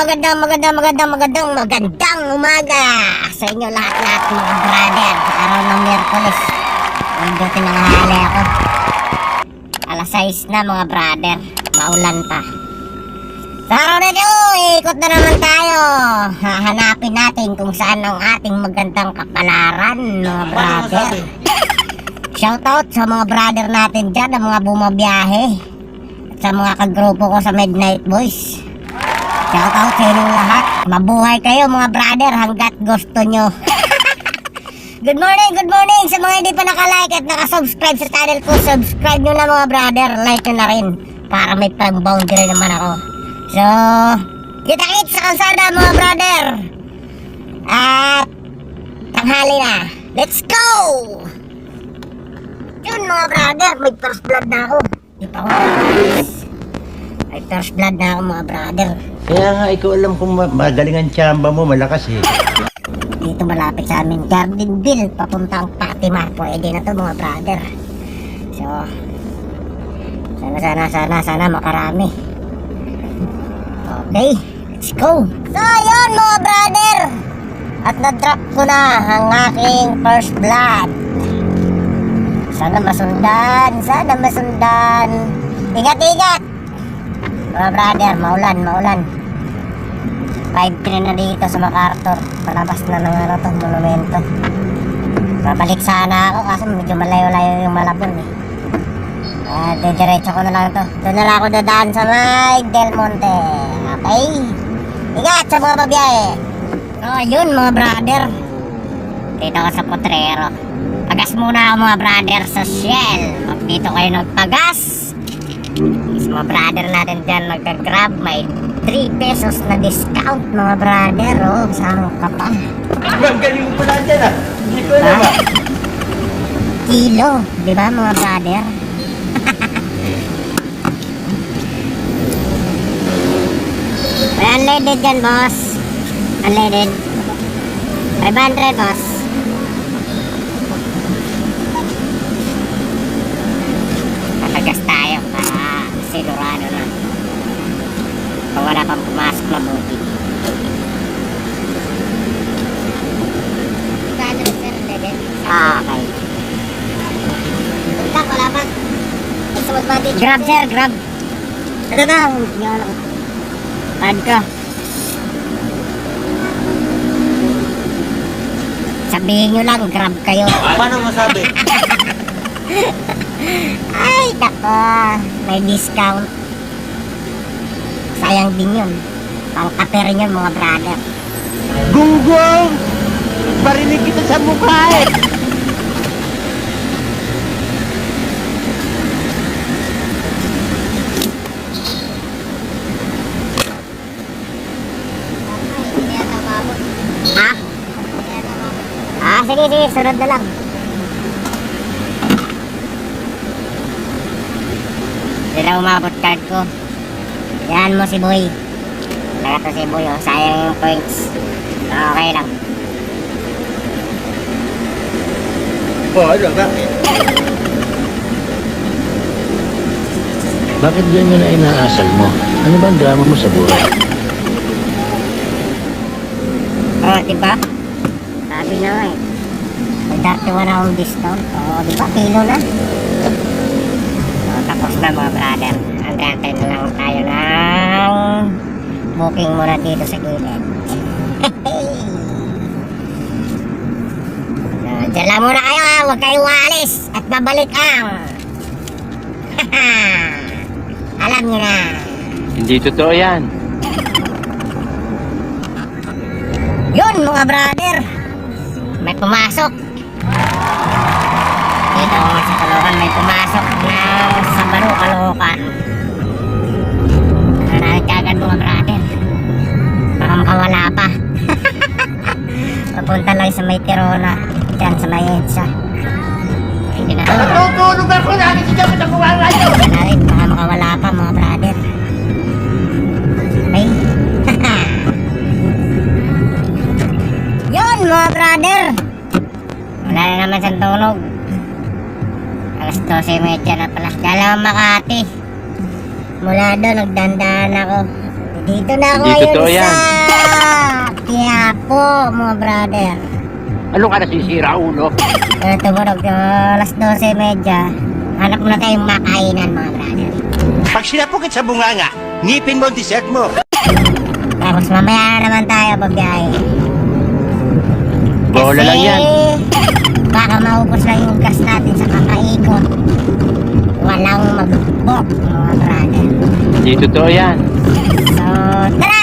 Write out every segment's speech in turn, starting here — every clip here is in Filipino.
magandang, magandang, magandang, magandang, magandang umaga sa inyo lahat-lahat mga brother. Araw ng Miyerkules. Nandito nanghali ako. Alas 6 na mga brother. Maulan pa. Sa araw na ito, ikot na naman tayo. Hahanapin natin kung saan ang ating magandang kapalaran mga brother. Shoutout sa mga brother natin dyan, ang mga bumabiyahe. At sa mga kagrupo ko sa Midnight Boys. Shoutout sa inyong lahat. Mabuhay kayo mga brother hanggat gusto nyo. good morning, good morning sa mga hindi pa nakalike at nakasubscribe sa channel ko. Subscribe nyo na mga brother. Like nyo na rin. Para may pang boundary naman ako. So, kita-kits sa kalsada mga brother. At tanghali na. Let's go! Yun mga brother, may first blood na ako. Di pa ako May first blood na ako mga brother. Kaya nga, ikaw alam kung ma- magaling ang tsamba mo, malakas eh. Dito malapit sa amin, Gardenville, papuntang Fatima. Pwede na to mga brother. So, sana, sana, sana, sana makarami. Okay, let's go. So, yun mga brother. At na-drop ko na ang aking first blood. Sana masundan, sana masundan. Ingat-ingat. Mga brother, maulan, maulan. 5-3 na dito sa MacArthur. Palabas na ng ano to, monumento. Babalik sana ako kasi medyo malayo-layo yung malabon eh. Ah, diretso ko na lang to. Doon na lang ako dadaan sa may Del Monte. Okay? Ingat sa mga babiyahe. Oh, yun mga brother. Dito ako sa Potrero. Pagas muna ako mga brother sa Shell. Dito kayo nagpagas, mga brother natin dyan magka-grab. May 3 pesos na discount mga brother. Oh, saan ka pa? Ang galing mo pala dyan ah. Hindi ko Ha? Kilo, di ba mga brother? Unleaded dyan, boss. Unleaded. 500, boss. Kakagas tayo para sigurado na. Kung wala pang pumasok mabuti. Ah, okay. Wala, wala pa. Sa magbati. Grab, sir, grab. Ito na. Pad ka. Sabihin nyo lang, grab kayo. Paano masabi? Ay, nako. May discount. Sayang din yun. Pangkape rin yun, mga brother. Gunggong! Parinig kita sa mukha eh! Ha? Ah, sige, sige. Sunod na lang. Hindi na umabot card ko. Yan mo si Boy. Talaga to si oh. Sayang yung points. Okay lang. Oo, ano, bakit? Bakit ganyan na inaasal mo? Ano ba ang drama mo sa buhay? Oh, di ba? Sabi na nga eh. May 31 akong discount. Oo, di ba? Kilo na. So, tapos na mga brother. Hanggang na lang tayo ng booking muna dito sa gilid. so, dyan lang muna kayo ha. Huwag kayong waalis. At babalik ang... Alam nyo na. Hindi totoo yan. Yun mga brother May pumasok Dito sa Caloocan may pumasok na sa Baro Caloocan Marami kagad mga brother Baka makawala pa. Papunta lang sa may Tirona. Diyan sa may EDSA Hindi na. Tutulog ako lagi si Jamet ang kuwala yun! Hindi na rin baka makawala pa mga brother. Okay Yun mga brother. Wala na naman siyang tunog. Alas 12.30 na pala. Dalawang Makati. Mula doon nagdandaan ako Dito na ako Hindi ngayon totoo yan. sa Quiapo, mga brother. Ano ka nasisira, ulo? Uh, tumunog uh, alas 12.30. Hanap muna tayong makainan, mga brother. Pag sinapukit sa bunganga, ngipin mo ang dessert mo. Tapos mamaya na naman tayo babiyahe. Bola lang yan. Baka maubos lang yung gas natin sa kakaikot. Walang mag-book, mga brother. Hindi totoo yan. So, tara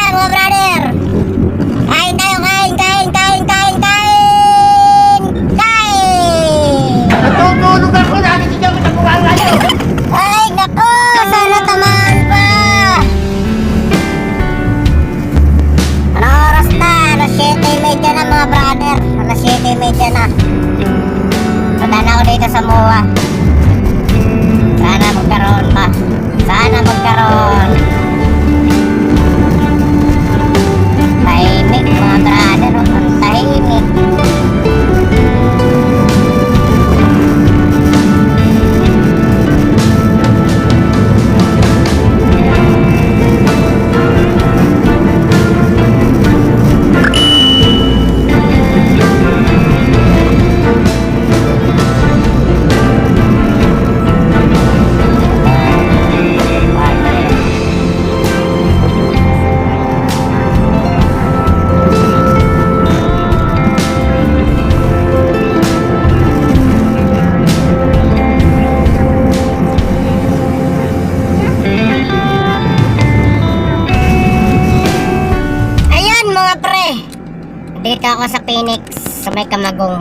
Dito ako sa Phoenix sa may Kamagong.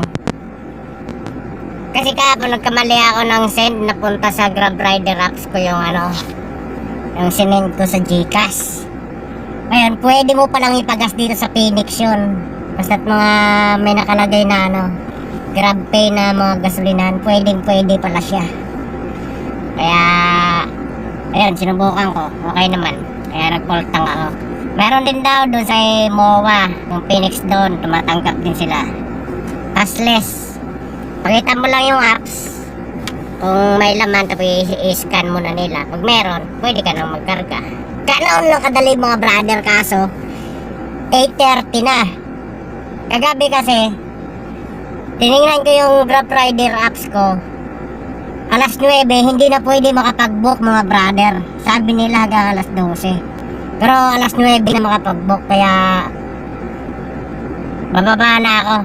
Kasi kahapon nagkamali ako ng send napunta sa Grab Rider apps ko yung ano yung sinend ko sa Gcash. Ngayon, pwede mo palang ipagas dito sa Phoenix yun. Basta't mga may nakalagay na ano Grab Pay na mga gasolinahan, pwedeng pwede pala siya. Kaya, ayun, sinubukan ko. Okay naman. Kaya nagpultang ako. Meron din daw doon sa MOA, yung Phoenix doon, tumatanggap din sila. Cashless. Pakita mo lang yung apps. Kung may laman, tapos i-scan mo na nila. Pag meron, pwede ka nang magkarga. Ganoon lang kadali mga brother kaso, 8.30 na. Kagabi kasi, tinignan ko yung Grab Rider apps ko. Alas 9, hindi na pwede makapag-book mga brother. Sabi nila hanggang alas 12. Pero alas 9 na makapag-book kaya bababa na ako.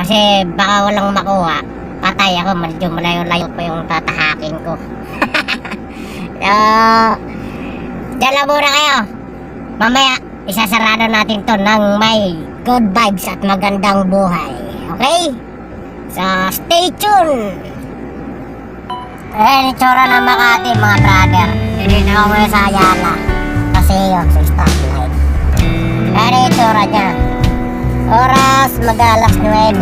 Kasi baka walang makuha. Patay ako, medyo malayo-layo pa yung tatahakin ko. so, dala muna kayo. Mamaya, isasarado natin to ng may good vibes at magandang buhay. Okay? So, stay tuned! Ayan, itsura ng Makati, mga brother. Hindi na ako sa Ayala. Yun, sa stoplight. Yung itsura niya. Oras, mag-alas 9.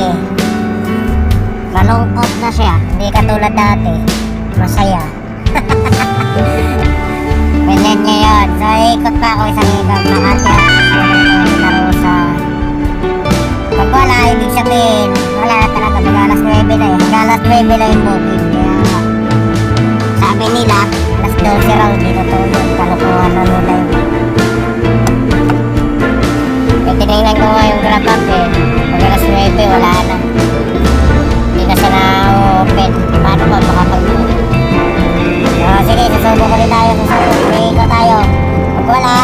Malungkot na siya. Hindi katulad dati. Masaya. Ganyan niya yun. So, ikot pa ako isang ikot. Makati. Tarusa. Pag wala, ibig sabihin, wala talaga. Mag-alas 9 na eh. Mag-alas 9 na yung booking. Kaya, sabi nila, alas 12 raw, di totoo yun. Kalukuhan na nila yun. Kaya tinignan ko nga yung grab app eh. Pag alas 9, wala na. Hindi na siya na-open. Paano ba makapag Ah, sige, susubo ko rin tayo. Susubo uwi ko tayo. Pag wala,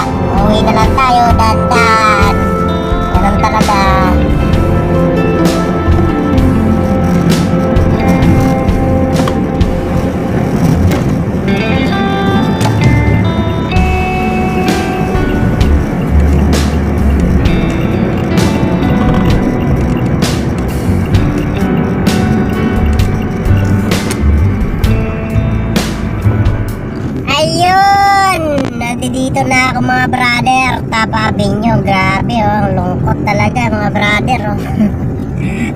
uwi na lang tayo. Dandan. Ganun talaga. Ako mga brother. Tapabing nyo. Grabe oh. Ang lungkot talaga mga brother oh.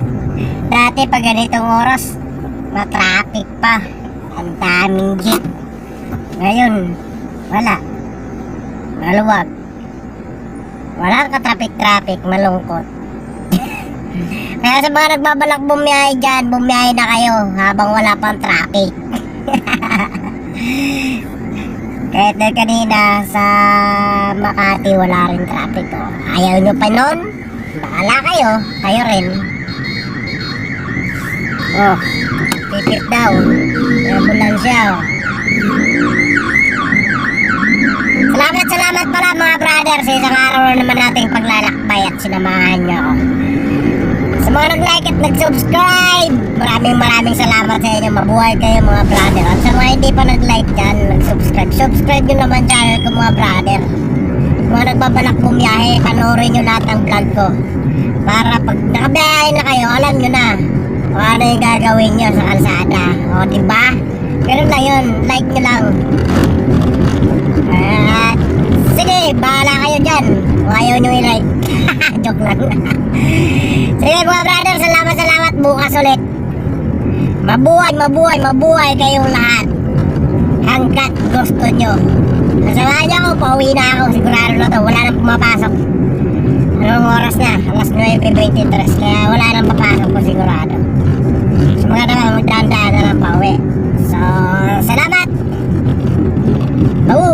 Dati pag ganitong oras, matraffic pa. Ang daming jeep. Ngayon, wala. Maluwag. Wala ka traffic-traffic, malungkot. Kaya sa mga nagbabalak bumiyahe dyan, bumiyahe na kayo habang wala pang traffic. Kahit na kanina sa Makati wala rin traffic oh. Ayaw nyo pa nun? Bahala kayo, kayo rin. Oh, pipit daw. Ambulansya oh. Salamat, salamat pala mga brother sa isang araw na naman nating paglalakbay at sinamahan nyo ako. Sa mga nag-like at nag-subscribe, maraming maraming salamat sa inyo. Mabuhay kayo mga brother. Hindi nag-like dyan, nag-subscribe, subscribe nyo naman channel ko mga brother. Mga nagbabalak bumiyahe, panoorin nyo lahat ng vlog ko. Para pag nakabiyahe na kayo, alam nyo na kung ano yung gagawin nyo sa kalsada. O, diba? Ganun lang yun. Like nyo lang. At, sige, bahala kayo dyan. Kung ayaw nyo i-like. Joke lang. sige mga brother, salamat, salamat. Bukas ulit. Mabuhay, mabuhay, mabuhay kayong lahat. Hanggat gusto nyo. Kasamahan niyo ako, pauwi na ako. Sigurado na to, wala nang pumapasok. Anong oras na? Alas 9.23. Kaya wala nang papasok ko sigurado. So mga naman, magdaan-daan na lang pauwi. So, salamat! Boom!